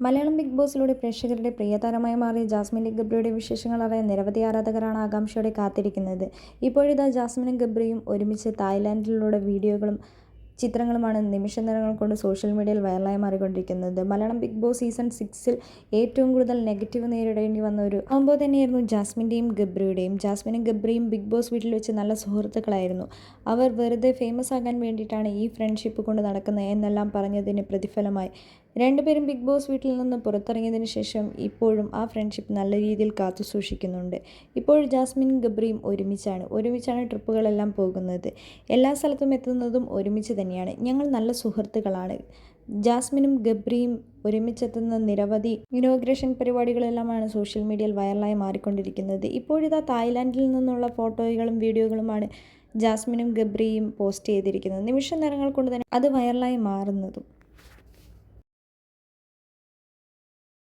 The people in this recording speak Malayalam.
മലയാളം ബിഗ് ബോസിലൂടെ പ്രേക്ഷകരുടെ പ്രിയതാരമായി മാറിയ ജാസ്മിൻ ഗബ്രിയുടെ വിശേഷങ്ങൾ അറിയാൻ നിരവധി ആരാധകരാണ് ആകാംക്ഷയോടെ കാത്തിരിക്കുന്നത്. ഇപ്പോഴിതാ ജാസ്മിനും ഗബ്രിയും ഒരുമിച്ച് തായ്ലാൻഡിലൂടെ വീഡിയോകളും ചിത്രങ്ങളുമാണ് നിമിഷ നേരങ്ങൾ കൊണ്ട് സോഷ്യൽ മീഡിയയിൽ വൈറലായി മാറിക്കൊണ്ടിരിക്കുന്നത്. മലയാളം ബിഗ് ബോസ് സീസൺ സിക്സിൽ ഏറ്റവും കൂടുതൽ നെഗറ്റീവ് നേരിടേണ്ടി വന്ന ഒരു കോമ്പോ തന്നെയായിരുന്നു ജാസ്മിന്റെയും ഗബ്രിയുടെയും. ജാസ്മിനും ഗബ്രിയും ബിഗ് ബോസ് വീട്ടിൽ വെച്ച് നല്ല സുഹൃത്തുക്കളായിരുന്നു. അവർ വെറുതെ ഫേമസ് ആകാൻ വേണ്ടിയിട്ടാണ് ഈ ഫ്രണ്ട്ഷിപ്പ് കൊണ്ട് നടക്കുന്നത് എന്നെല്ലാം പറഞ്ഞതിന് പ്രതിഫലമായി. രണ്ടുപേരും ബിഗ് ബോസ് വീട്ടിൽ നിന്ന് പുറത്തിറങ്ങിയതിന് ശേഷം ഇപ്പോഴും ആ ഫ്രണ്ട്ഷിപ്പ് നല്ല രീതിയിൽ കാത്തു സൂക്ഷിക്കുന്നുണ്ട്. ഇപ്പോൾ ജാസ്മിൻ ഗബ്രിയും ഒരുമിച്ചാണ്. ഒരുമിച്ചാണ് ട്രിപ്പുകളെല്ലാം പോകുന്നത്. എല്ലാ സ്ഥലത്തും എത്തുന്നതും ഒരുമിച്ച് തന്നെയാണ്. ഞങ്ങൾ നല്ല സുഹൃത്തുക്കളാണ്. ജാസ്മിനും ഗബ്രിയും ഒരുമിച്ചെത്തുന്ന നിരവധി ഇനോഗ്രേഷൻ പരിപാടികളെല്ലാമാണ് സോഷ്യൽ മീഡിയയിൽ വൈറലായി മാറിക്കൊണ്ടിരിക്കുന്നത്. ഇപ്പോഴിതാ തായ്ലാൻഡിൽ നിന്നുള്ള ഫോട്ടോകളും വീഡിയോകളുമാണ് ജാസ്മിനും ഗബ്രിയും പോസ്റ്റ് ചെയ്തിരിക്കുന്നത്. നിമിഷ നേരങ്ങൾ കൊണ്ട് തന്നെ അത് വൈറലായി മാറുന്നതും.